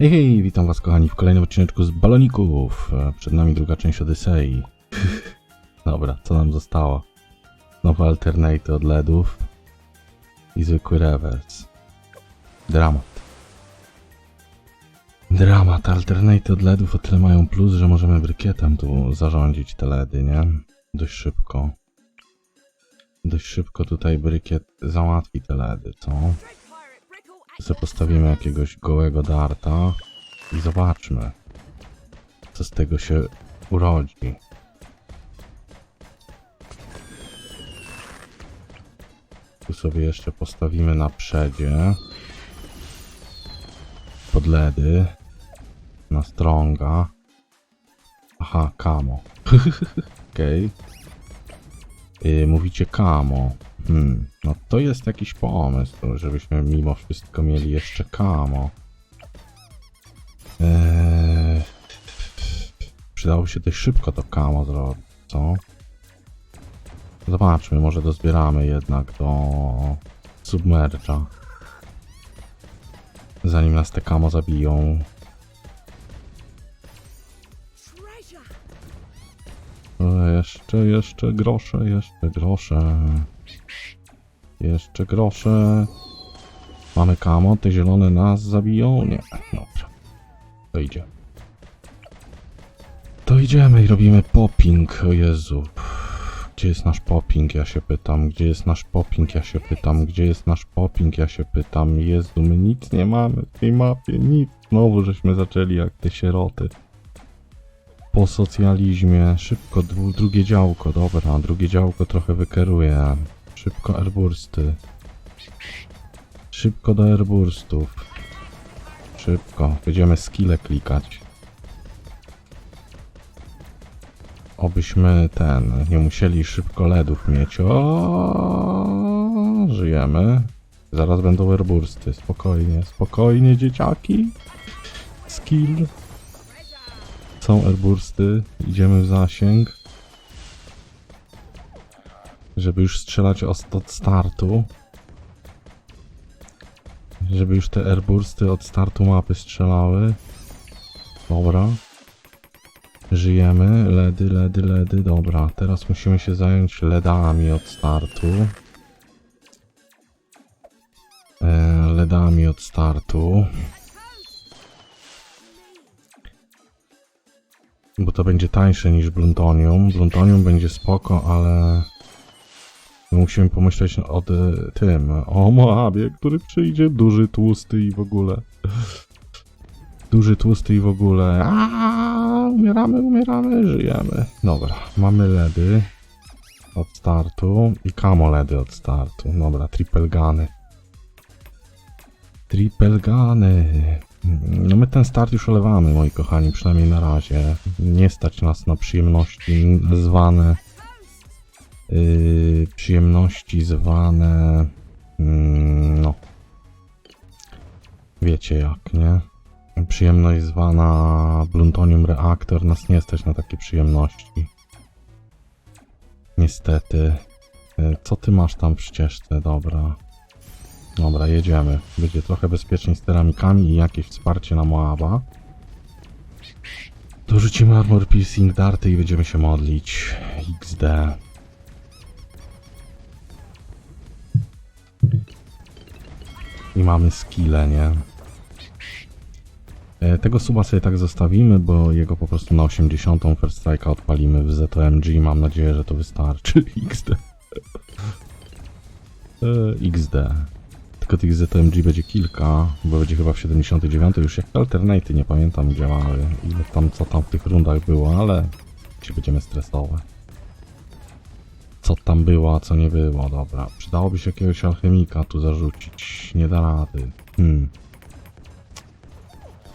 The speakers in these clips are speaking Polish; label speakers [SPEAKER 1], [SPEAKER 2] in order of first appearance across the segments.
[SPEAKER 1] Hej, hej, witam was kochani w kolejnym odcineczku z baloników. E, Przed nami druga część Odysei. Dobra, co nam zostało? Nowe alternate od LEDów i zwykły rewers. Dramat. Dramat. Alternate od LEDów o tyle mają plus, że możemy brykietem tu zarządzić te LEDy, nie? Dość szybko. Dość szybko tutaj brykiet załatwi te LEDy, co? Sobie postawimy jakiegoś gołego darta i zobaczmy, co z tego się urodzi. Tu sobie jeszcze postawimy na przedzie pod ledy na stronga. Aha, kamo. Okej. Okay. Mówicie kamo. Hmm, no to jest jakiś pomysł, żebyśmy mimo wszystko mieli jeszcze kamo. Eee, przydało się dość szybko to kamo zrobić, co? Zobaczmy, może dozbieramy jednak do submerge'a. Zanim nas te kamo zabiją. E, jeszcze, jeszcze grosze, jeszcze grosze. Jeszcze grosze. Mamy kamo, te zielone nas zabiją? Nie, dobra. To idzie. To idziemy i robimy popping, o Jezu. Gdzie jest nasz popping, ja się pytam. Gdzie jest nasz popping, ja się pytam. Gdzie jest nasz popping, ja się pytam. Jezu, my nic nie mamy w tej mapie, nic. Znowu żeśmy zaczęli jak te sieroty. Po socjalizmie. Szybko, dru drugie działko, dobra. Drugie działko trochę wykeruję. Szybko airbursty. Szybko do airburstów. Szybko. Będziemy skille klikać. Obyśmy ten, nie musieli szybko LEDów mieć. O, żyjemy. Zaraz będą airbursty. Spokojnie, spokojnie dzieciaki. Skill. Są airbursty. Idziemy w zasięg żeby już strzelać od, startu. Żeby już te airbursty od startu mapy strzelały. Dobra. Żyjemy. Ledy, ledy, ledy. Dobra. Teraz musimy się zająć ledami od startu. E, ledami od startu. Bo to będzie tańsze niż Bluntonium. Bluntonium będzie spoko, ale... Musimy pomyśleć o ty- tym, o Moabie, który przyjdzie, duży, tłusty i w ogóle. Duży, tłusty i w ogóle. Aaaa, umieramy, umieramy, żyjemy. Dobra, mamy ledy od startu i kamo ledy od startu. Dobra, triple guny. Triple guny. No my ten start już olewamy, moi kochani, przynajmniej na razie. Nie stać nas na przyjemności zwane Yy, przyjemności zwane. mm, no. Wiecie jak, nie? Przyjemność zwana Bluntonium Reaktor nas nie stać na takie przyjemności. Niestety. Yy, Co ty masz tam w ścieżce? Dobra. Dobra, jedziemy. Będzie trochę bezpieczniej z ceramikami i jakieś wsparcie na Moaba. Dorzucimy Armor Piercing Darty i będziemy się modlić. XD. I mamy skille, nie? E, Tego suba sobie tak zostawimy, bo jego po prostu na 80 First Strike'a odpalimy w ZOMG. Mam nadzieję, że to wystarczy. XD. E, XD. Tylko tych ZOMG będzie kilka, bo będzie chyba w 79 już jak te alternaty, nie pamiętam, działały. Ile tam, co tam w tych rundach było, ale się będziemy stresować co tam było, a co nie było, dobra. Przydałoby się jakiegoś alchemika tu zarzucić, nie da rady. Hmm.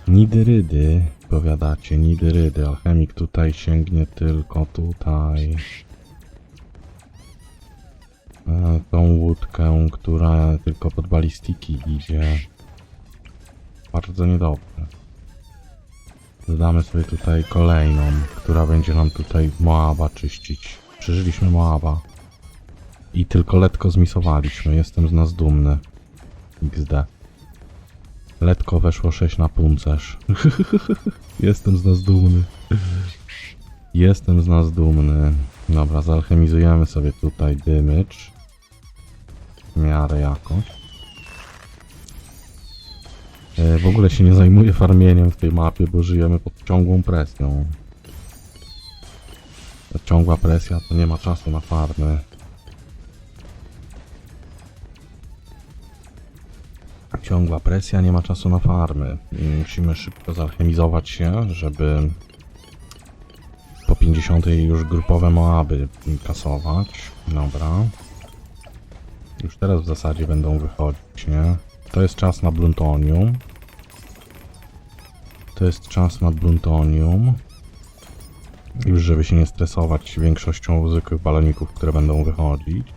[SPEAKER 1] Nidyrydy, powiadacie, nidyrydy. Alchemik tutaj sięgnie tylko tutaj. E, tą łódkę, która tylko pod balistiki idzie. Bardzo niedobrze. Dodamy sobie tutaj kolejną, która będzie nam tutaj Moaba czyścić. Przeżyliśmy Moaba. I tylko letko zmisowaliśmy. Jestem z nas dumny. XD. Letko weszło 6 na puncerz. Jestem z nas dumny. Jestem z nas dumny. Dobra, zalchemizujemy sobie tutaj dymycz. W miarę jakoś. E, W ogóle się nie zajmuję farmieniem w tej mapie, bo żyjemy pod ciągłą presją. Ta ciągła presja to nie ma czasu na farmy. Ciągła presja, nie ma czasu na farmy. Musimy szybko zalchemizować się, żeby po 50 już grupowe Moaby kasować. Dobra. Już teraz w zasadzie będą wychodzić, nie? To jest czas na Bluntonium. To jest czas na Bluntonium. Już żeby się nie stresować większością zwykłych baloników, które będą wychodzić.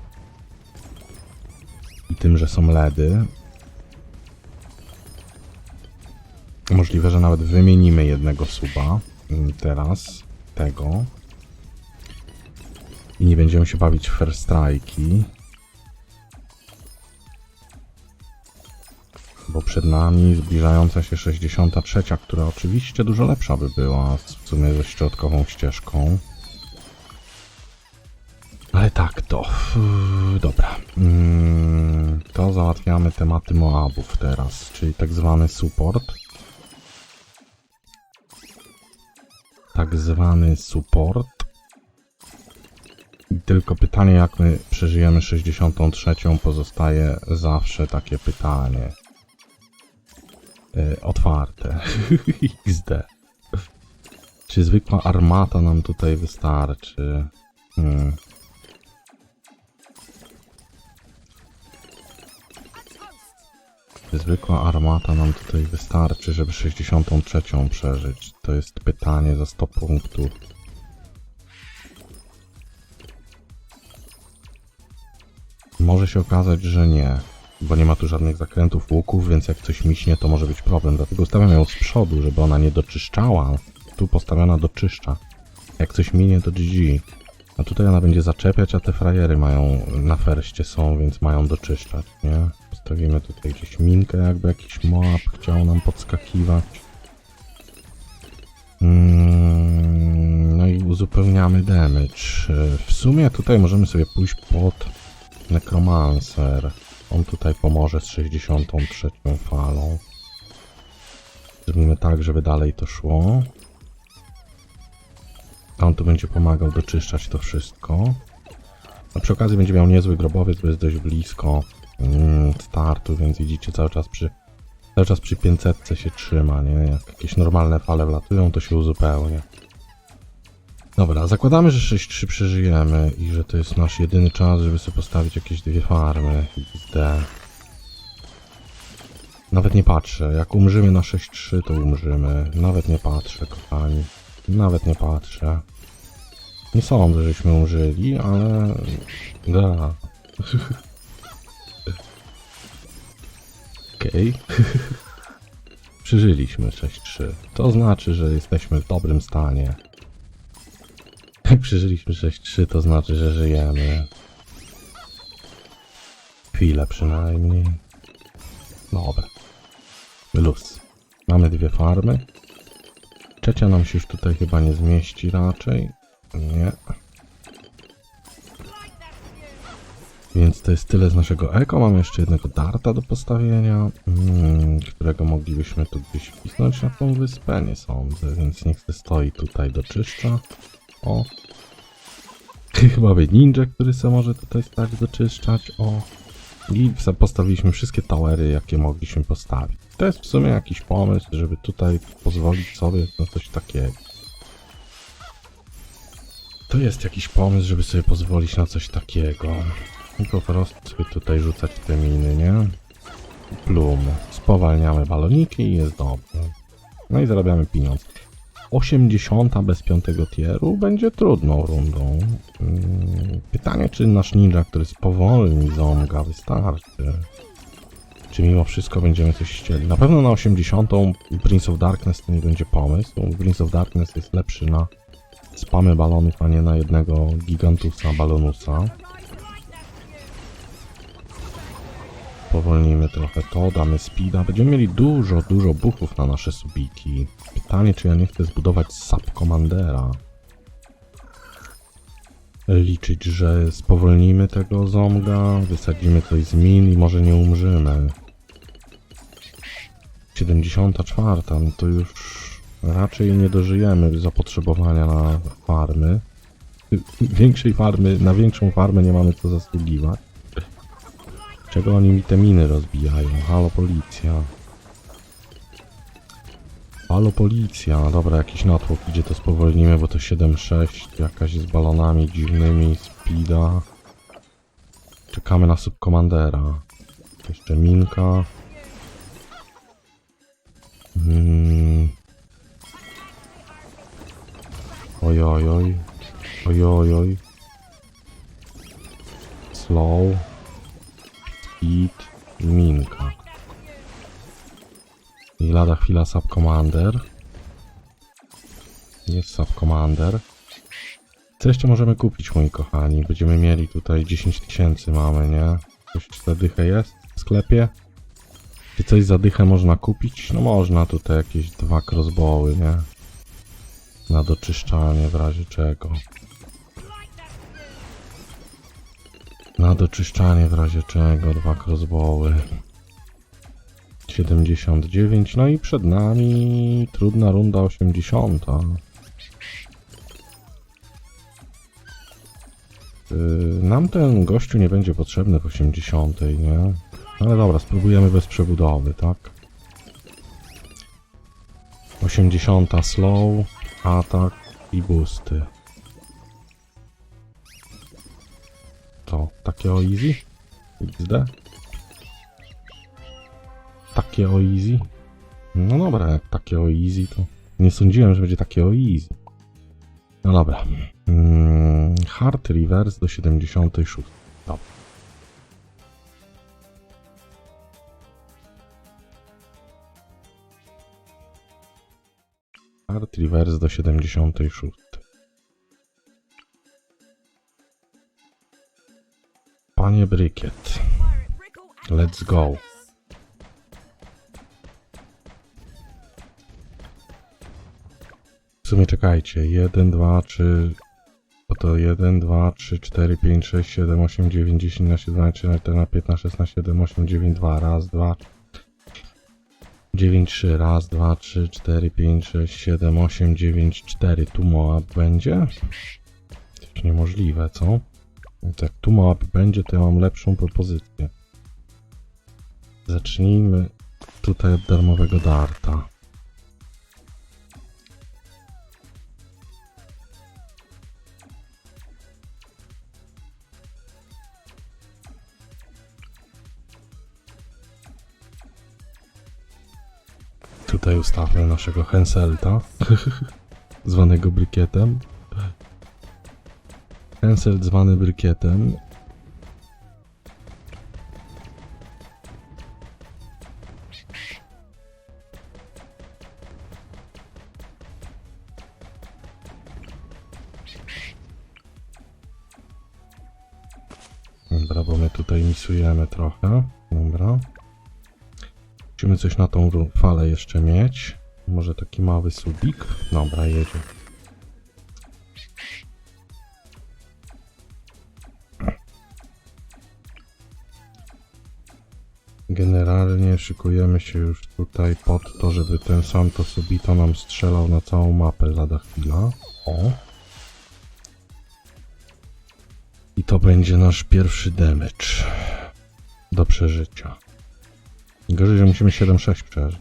[SPEAKER 1] I tym, że są LEDy. Możliwe, że nawet wymienimy jednego suba teraz, tego. I nie będziemy się bawić w first strike'i. Bo przed nami zbliżająca się 63, która oczywiście dużo lepsza by była w sumie ze środkową ścieżką. Ale tak, to. Dobra. Mm, To załatwiamy tematy Moabów teraz, czyli tak zwany support. Tak zwany support. I tylko pytanie, jak my przeżyjemy 63, pozostaje zawsze takie pytanie. E, otwarte. XD. Czy zwykła armata nam tutaj wystarczy? Hmm. Czy zwykła armata nam tutaj wystarczy, żeby 63 przeżyć? To jest pytanie za 100 punktów. Może się okazać, że nie, bo nie ma tu żadnych zakrętów łuków, więc jak coś miśnie, to może być problem. Dlatego ustawiam ją z przodu, żeby ona nie doczyszczała. Tu postawiona doczyszcza. Jak coś minie, to GG. A tutaj ona będzie zaczepiać, a te frajery mają na ferście są, więc mają doczyszczać, nie? Postawimy tutaj gdzieś minkę, jakby jakiś moab chciał nam podskakiwać. Mm, no i uzupełniamy damage. W sumie tutaj możemy sobie pójść pod Necromancer. On tutaj pomoże z 63 falą. Zrobimy tak, żeby dalej to szło. On tu będzie pomagał doczyszczać to wszystko. A przy okazji będzie miał niezły grobowiec, bo jest dość blisko mm, startu, więc widzicie cały czas przy cały czas przy 500 się trzyma, nie? Jak jakieś normalne fale wlatują, to się uzupełnia. Dobra, zakładamy, że 6-3 przeżyjemy i że to jest nasz jedyny czas, żeby sobie postawić jakieś dwie farmy. XD. Nawet nie patrzę. Jak umrzymy na 6-3, to umrzymy. Nawet nie patrzę, kochani. Nawet nie patrzę. Nie sądzę, żeśmy umrzyli, ale... Da. Okej. Przeżyliśmy 6-3. To znaczy, że jesteśmy w dobrym stanie. Jak przeżyliśmy 6-3, to znaczy, że żyjemy. Chwilę przynajmniej. Dobra. Luz. Mamy dwie farmy. Trzecia nam się już tutaj chyba nie zmieści raczej. Nie. Więc to jest tyle z naszego eko. Mamy jeszcze jednego darta do postawienia, mm, którego moglibyśmy tu gdzieś wpisnąć na tą wyspę. Nie sądzę, więc niech stoi tutaj doczyszcza. O. Chyba by ninja, który se może tutaj stać doczyszczać. O. I postawiliśmy wszystkie towery, jakie mogliśmy postawić. To jest w sumie jakiś pomysł, żeby tutaj pozwolić sobie na coś takiego. To jest jakiś pomysł, żeby sobie pozwolić na coś takiego. I po prostu sobie tutaj rzucać te miny, nie? Plum. Spowalniamy baloniki i jest dobrze. No i zarabiamy pieniądze. 80 bez piątego tieru będzie trudną rundą. Mm, Pytanie, czy nasz ninja, który spowolni ząga, wystarczy? Czy mimo wszystko będziemy coś chcieli? Na pewno na 80 Prince of Darkness to nie będzie pomysł. Prince of Darkness jest lepszy na spamy balonów, a nie na jednego gigantusa balonusa. Spowolnimy trochę to, damy speeda. Będziemy mieli dużo, dużo buffów na nasze subiki. Pytanie, czy ja nie chcę zbudować subcommandera. Liczyć, że spowolnimy tego zomga, wysadzimy coś z min i może nie umrzymy. 74, no to już raczej nie dożyjemy zapotrzebowania na farmy. Większej farmy, na większą farmę nie mamy co zasługiwać. Czego oni mi te miny rozbijają? Halo policja. Halo policja. Dobra, jakiś natłok idzie, to spowolnimy, bo to 7-6, jakaś z balonami dziwnymi, speeda. Czekamy na subkomandera. Jeszcze minka. Hmm. Oj, oj, oj. Oj, oj, oj. Slow. Speed. Minka. I lada chwila subcommander. Jest subcommander. Co jeszcze możemy kupić, moi kochani? Będziemy mieli tutaj 10 tysięcy mamy, nie? Coś za dychę jest w sklepie? Czy coś za dychę można kupić? No można tutaj jakieś dwa crossbowy, nie? Na doczyszczanie w razie czego. Na doczyszczanie w razie czego dwa crossbowy. 79, no i przed nami trudna runda 80. Yy, nam ten gościu nie będzie potrzebny w 80, nie? Ale dobra, spróbujemy bez przebudowy, tak? 80 slow, atak i boosty. To, takie o easy? XD? Takie o easy? No dobra, jak takie o easy to... Nie sądziłem, że będzie takie o easy. No dobra. Mm, hard reverse do 76. Dobra. Hard reverse do 76. Panie Brykiet. Let's go. W sumie czekajcie. 1, 2, 3. Oto 1, 2, 3, 4, 5, 6, 7, 8, 9, 10, 11, 12, 13, 14, 15, 16, 17, 8, 9, 2. Raz, dwa. 9, 3. Raz, 2, 3, 4, 5, 6, 7, 8, 9, 4. Tu Moab będzie? To niemożliwe, co? To jak tu Moab będzie, to ja mam lepszą propozycję. Zacznijmy tutaj od darmowego darta. Tutaj ustawmy naszego Henselta, zwanego brykietem. Henselt zwany brykietem. Dobra, bo my tutaj misujemy trochę. Dobra. Musimy coś na tą falę jeszcze mieć. Może taki mały subik? Dobra, jedzie. Szykujemy się już tutaj pod to, żeby ten Santo Subito nam strzelał na całą mapę lada chwila. O. I to będzie nasz pierwszy damage do przeżycia. Gorzej, że musimy 7-6 przeżyć.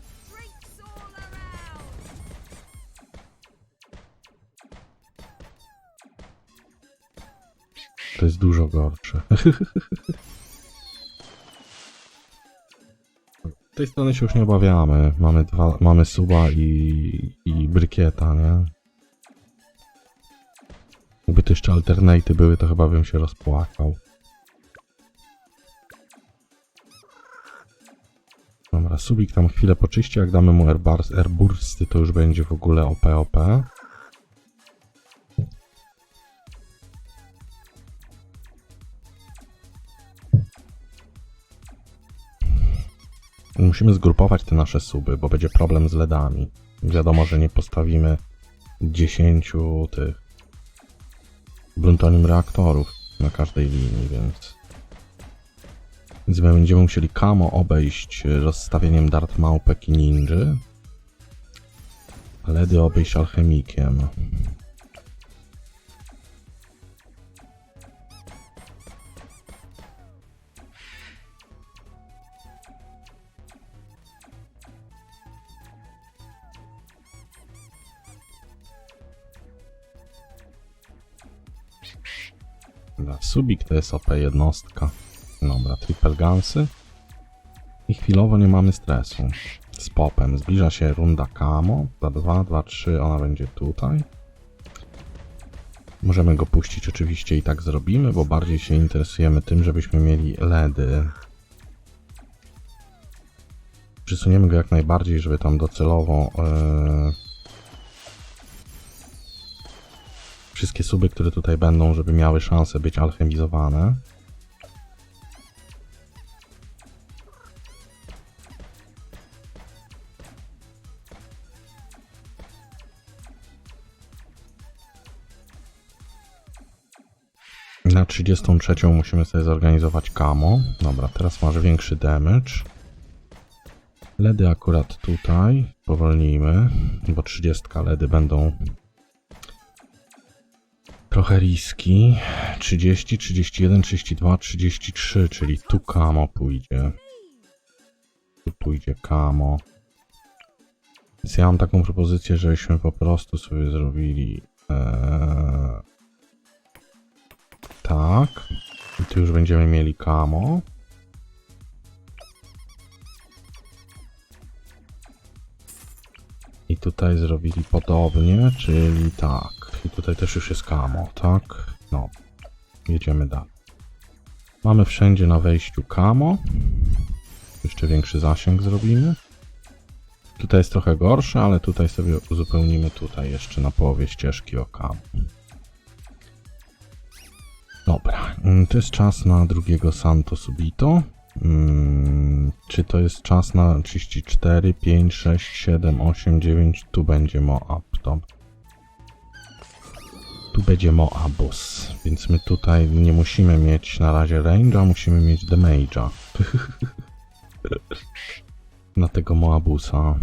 [SPEAKER 1] To jest dużo gorsze. tej strony się już nie obawiamy. Mamy, dwa, mamy suba i, i brykieta, nie? Jakby to jeszcze alternaty były, to chyba bym się rozpłakał. Dobra, subik tam chwilę poczyści, jak damy mu airbursty, to już będzie w ogóle OP, OP. Musimy zgrupować te nasze suby, bo będzie problem z LEDami. Wiadomo, że nie postawimy 10 tych Bluntonium reaktorów na każdej linii, więc... Więc my będziemy musieli kamo obejść rozstawieniem dart małpek i ninży. LEDy obejść alchemikiem. Dobra, Subik to jest OP jednostka. Dobra, triple gunsy. I chwilowo nie mamy stresu. Z popem. Zbliża się runda Kamo. Za 2, 2, 3 ona będzie tutaj. Możemy go puścić oczywiście i tak zrobimy, bo bardziej się interesujemy tym, żebyśmy mieli LEDy. Przysuniemy go jak najbardziej, żeby tam docelowo yy, wszystkie suby, które tutaj będą, żeby miały szansę być alchemizowane. Na 33 musimy sobie zorganizować kamo. Dobra, teraz masz większy damage. LEDy akurat tutaj. Powolnijmy, bo 30 LEDy będą trochę riski. 30, 31, 32, 33, czyli tu kamo pójdzie. Tu pójdzie kamo. Więc ja mam taką propozycję, żebyśmy po prostu sobie zrobili eee, tak. I tu już będziemy mieli kamo. I tutaj zrobili podobnie, czyli tak. I tutaj też już jest kamo, tak? No. Jedziemy dalej. Mamy wszędzie na wejściu kamo. Jeszcze większy zasięg zrobimy. Tutaj jest trochę gorsze, ale tutaj sobie uzupełnimy tutaj jeszcze na połowie ścieżki o kamo. Dobra, mm, to jest czas na drugiego Santo Subito. Mm, czy to jest czas na 34, 5, 6, 7, 8, 9? Tu będzie Moab. Dobra. Tu będzie Moabus, więc my tutaj nie musimy mieć na razie range'a, musimy mieć damage'a. na tego Moabusa.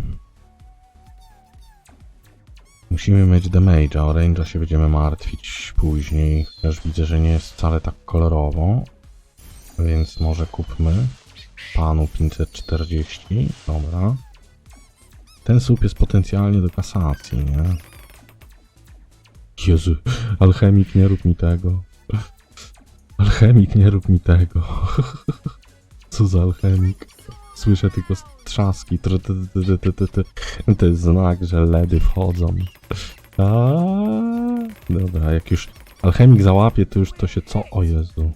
[SPEAKER 1] Musimy mieć damage'a, o range'a się będziemy martwić później. Chociaż widzę, że nie jest wcale tak kolorowo. Więc może kupmy panu 540. Dobra. Ten słup jest potencjalnie do kasacji, nie? Jezu, alchemik nie rób mi tego. Alchemik nie rób mi tego. Co za alchemik? Słyszę tylko trzaski. To jest znak, że ledy wchodzą. Dobra, jak już alchemik załapie, to już to się co? O Jezu.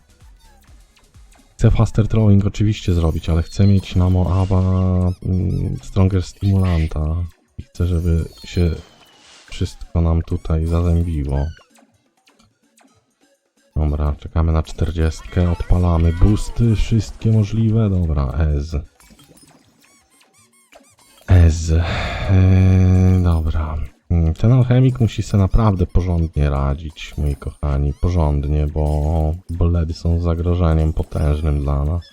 [SPEAKER 1] Chcę faster throwing oczywiście zrobić, ale chcę mieć na Moaba mm, stronger stimulanta. I chcę, żeby się wszystko nam tutaj zazębiło. Dobra, czekamy na 40, odpalamy boosty, wszystkie możliwe. Dobra, Ez. Ez. Eee, dobra. Ten alchemik musi sobie naprawdę porządnie radzić, moi kochani. Porządnie, bo, bo ledy są zagrożeniem potężnym dla nas.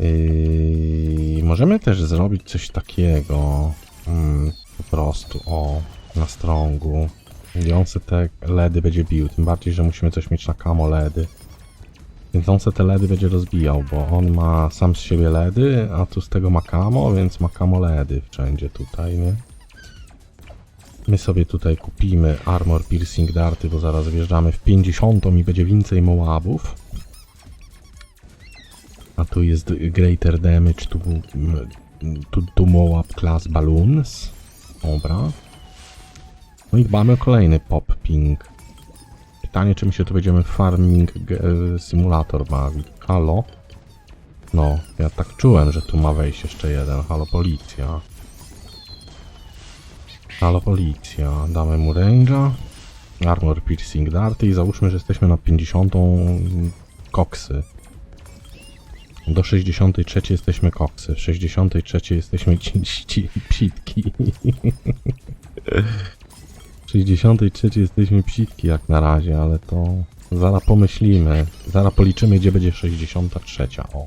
[SPEAKER 1] Yy, możemy też zrobić coś takiego. Mm, po prostu, o, na strągu. I te ledy będzie bił, tym bardziej, że musimy coś mieć na kamo ledy. Więc on se te ledy będzie rozbijał, bo on ma sam z siebie ledy, a tu z tego ma kamo, więc ma kamo ledy wszędzie tutaj, nie? My sobie tutaj kupimy Armor Piercing Darty, bo zaraz wjeżdżamy w 50 i będzie więcej Moabów. A tu jest Greater Damage to, to, to Moab Class Balloons. Dobra. No i mamy kolejny Pop Ping. Pytanie, czy my się tu będziemy Farming Ge- Simulator bawić. Halo? No, ja tak czułem, że tu ma wejść jeszcze jeden. Halo, policja. Halo, policja. Damy mu range'a. Armor Piercing Darty i załóżmy, że jesteśmy na 50 koksy. Do 63 jesteśmy koksy, w 63 jesteśmy psitki. W 63 jesteśmy psitki jak na razie, ale to zaraz pomyślimy. Zaraz policzymy, gdzie będzie 63. O.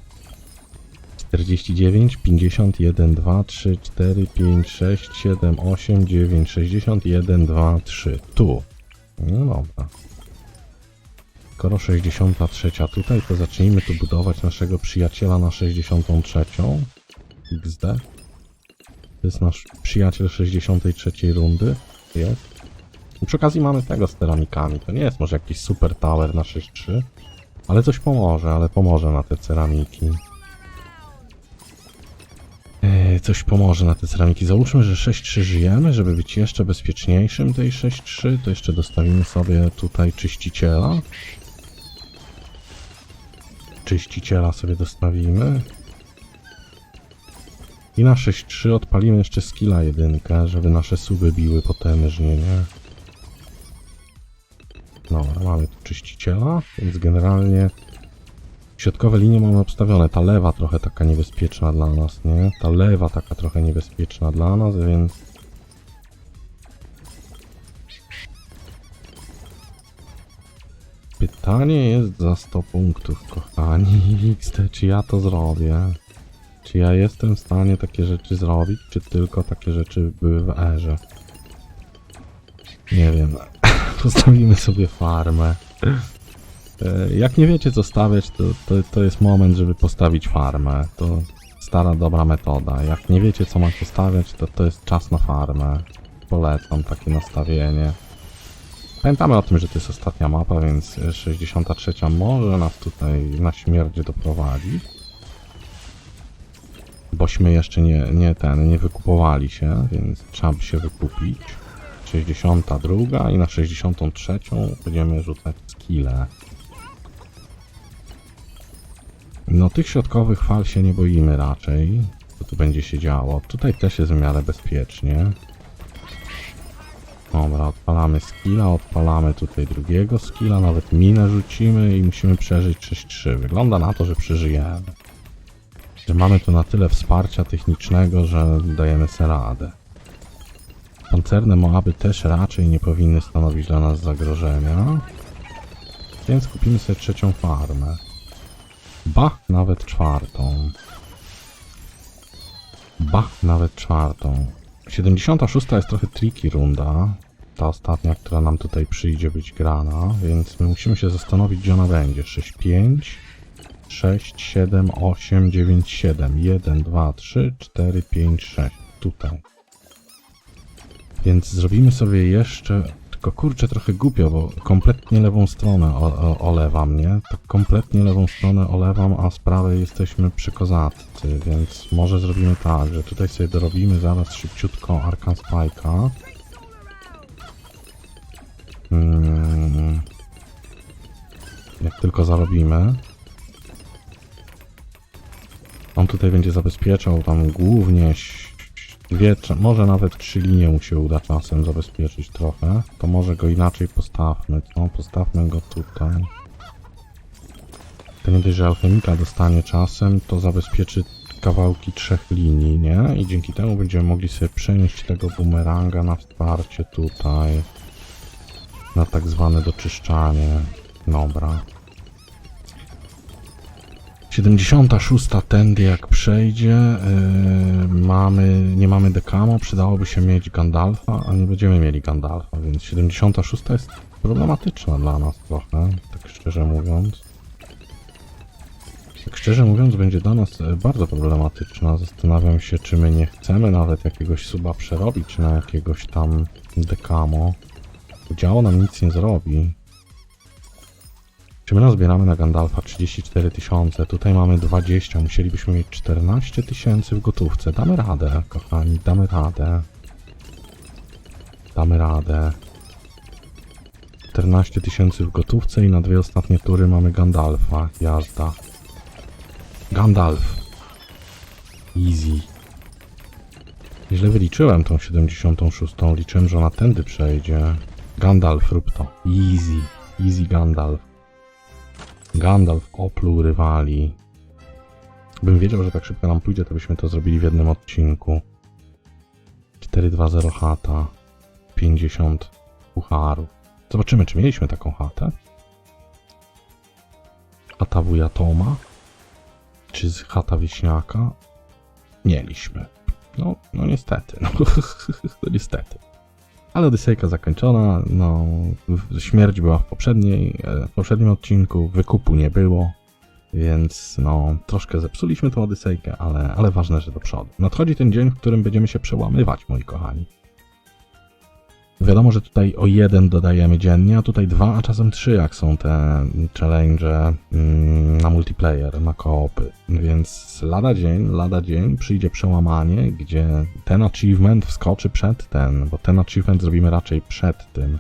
[SPEAKER 1] 49, 51, 2, 3, 4, 5, 6, 7, 8, 9, 61, 2, 3. Tu. No dobra. Skoro 63 tutaj, to zacznijmy tu budować naszego przyjaciela na 63. XD. To jest nasz przyjaciel 63 rundy. Jest. I przy okazji mamy tego z ceramikami. To nie jest może jakiś super tower na 6.3, ale coś pomoże, ale pomoże na te ceramiki. Eee, coś pomoże na te ceramiki. Załóżmy, że 6.3 żyjemy, żeby być jeszcze bezpieczniejszym tej 6.3, to jeszcze dostawimy sobie tutaj czyściciela. Czyściciela sobie dostawimy. I na 6.3 odpalimy jeszcze skilla jedynkę, żeby nasze suby biły potężnie, nie? Dobra, mamy tu czyściciela, więc generalnie środkowe linie mamy obstawione. Ta lewa trochę taka niebezpieczna dla nas, nie? Ta lewa taka trochę niebezpieczna dla nas, więc... Pytanie jest za 100 punktów, kochani. XT, czy ja to zrobię? Czy ja jestem w stanie takie rzeczy zrobić, czy tylko takie rzeczy były w erze? Nie wiem. Postawimy sobie farmę. E, Jak nie wiecie co stawiać, to, to, to jest moment, żeby postawić farmę. To stara, dobra metoda. Jak nie wiecie co macie stawiać, to to jest czas na farmę. Polecam takie nastawienie. Pamiętamy o tym, że to jest ostatnia mapa, więc 63 może nas tutaj na śmierć doprowadzić. Bośmy jeszcze nie, nie ten, nie wykupowali się, więc trzeba by się wykupić. 62 i na 63 będziemy rzucać skille. No tych środkowych fal się nie boimy raczej, co tu będzie się działo. Tutaj też jest w miarę bezpiecznie. Dobra, odpalamy skilla, odpalamy tutaj drugiego skilla, nawet minę rzucimy i musimy przeżyć 6-3. Wygląda na to, że przeżyjemy. Że mamy tu na tyle wsparcia technicznego, że dajemy sobie radę. Pancerne Moaby też raczej nie powinny stanowić dla nas zagrożenia. Więc kupimy sobie trzecią farmę. Ba, nawet czwartą. Ba, nawet czwartą. 76 jest trochę tricky runda. Ta ostatnia, która nam tutaj przyjdzie być grana, więc my musimy się zastanowić, gdzie ona będzie. 6, 5, 6, 7, 8, 9, 7. 1, 2, 3, 4, 5, 6. Tutaj. Więc zrobimy sobie jeszcze. Tylko kurczę trochę głupio, bo kompletnie lewą stronę o, o, olewam, nie? Tak kompletnie lewą stronę olewam, a z prawej jesteśmy przy kozaccy, więc może zrobimy tak, że tutaj sobie dorobimy zaraz szybciutko Arkan Spike'a. Mm. Jak tylko zarobimy. On tutaj będzie zabezpieczał tam głównie dwie, może nawet trzy linie mu się uda czasem zabezpieczyć trochę. To może go inaczej postawmy? Postawmy go tutaj. Dość, że alchemika dostanie czasem, to zabezpieczy kawałki trzech linii, nie? I dzięki temu będziemy mogli sobie przenieść tego bumeranga na wsparcie tutaj. Na tak zwane doczyszczanie. Dobra. 76 tędy jak przejdzie, yy, mamy, nie mamy dekamo, przydałoby się mieć Gandalfa, a nie będziemy mieli Gandalfa, więc 76 jest problematyczna dla nas trochę, tak szczerze mówiąc. Tak szczerze mówiąc będzie dla nas e, bardzo problematyczna, zastanawiam się czy my nie chcemy nawet jakiegoś suba przerobić na jakiegoś tam dekamo. Działo nam nic nie zrobi. Czy my na Gandalfa 34 tysiące? Tutaj mamy 20, musielibyśmy mieć 14 tysięcy w gotówce. Damy radę, kochani, damy radę. Damy radę. 14 tysięcy w gotówce i na dwie ostatnie tury mamy Gandalfa. Jazda. Gandalf. Easy. Źle wyliczyłem tą 76. Liczyłem, że ona tędy przejdzie. Gandalf, rób to. Easy. Easy Gandalf. Gandalf opluł rywali. Bym wiedział, że tak szybko nam pójdzie, to byśmy to zrobili w jednym odcinku. 420 chata, 50 pucharów. Zobaczymy, czy mieliśmy taką chatę. Chata wuja Toma, czy z chata wieśniaka? Mieliśmy. No, no niestety, no, no niestety. Ale Odysejka zakończona, no, śmierć była w poprzedniej, e, w poprzednim odcinku, wykupu nie było, więc no, troszkę zepsuliśmy tą Odysejkę, ale, ale ważne, że do przodu. Nadchodzi ten dzień, w którym będziemy się przełamywać, moi kochani. Wiadomo, że tutaj o jeden dodajemy dziennie, a tutaj dwa, a czasem trzy, jak są te challenge mm, na multiplayer, na koopy. Więc lada dzień, lada dzień przyjdzie przełamanie, gdzie ten achievement wskoczy przed ten, bo ten achievement zrobimy raczej przed tym.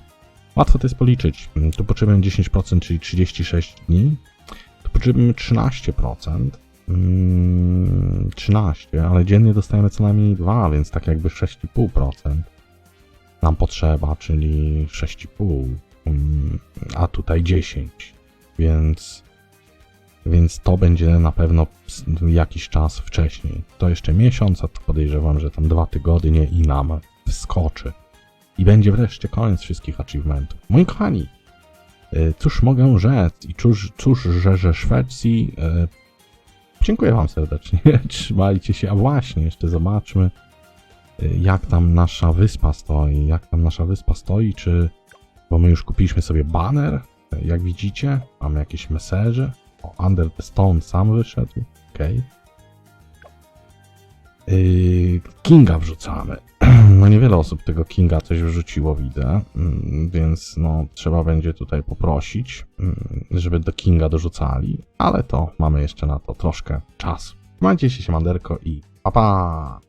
[SPEAKER 1] Łatwo to jest policzyć. Mm, Tu potrzebujemy 10%, czyli 36 dni. Tu potrzebujemy 13%. Mm, 13, ale dziennie dostajemy co najmniej 2, więc tak jakby 6,5% nam potrzeba, czyli 6,5, mm, a tutaj 10, więc, więc to będzie na pewno jakiś czas wcześniej. To jeszcze miesiąc, a to podejrzewam, że tam dwa tygodnie i nam wskoczy. I będzie wreszcie koniec wszystkich achievementów. Moi kochani, y, cóż mogę rzec i cóż, cóż że, że Szwecji... y, Dziękuję Wam serdecznie. Trzymajcie się. A właśnie, jeszcze zobaczmy, jak tam nasza wyspa stoi. Jak tam nasza wyspa stoi, czy. Bo my już kupiliśmy sobie banner, jak widzicie. Mamy jakieś meseże. O, Under the Stone sam wyszedł. Okej. Yy, Kinga wrzucamy. No niewiele osób tego Kinga coś wrzuciło, widzę, mm, więc no trzeba będzie tutaj poprosić, mm, żeby do Kinga dorzucali, ale to mamy jeszcze na to troszkę czasu. Trzymajcie się, manderko i pa pa!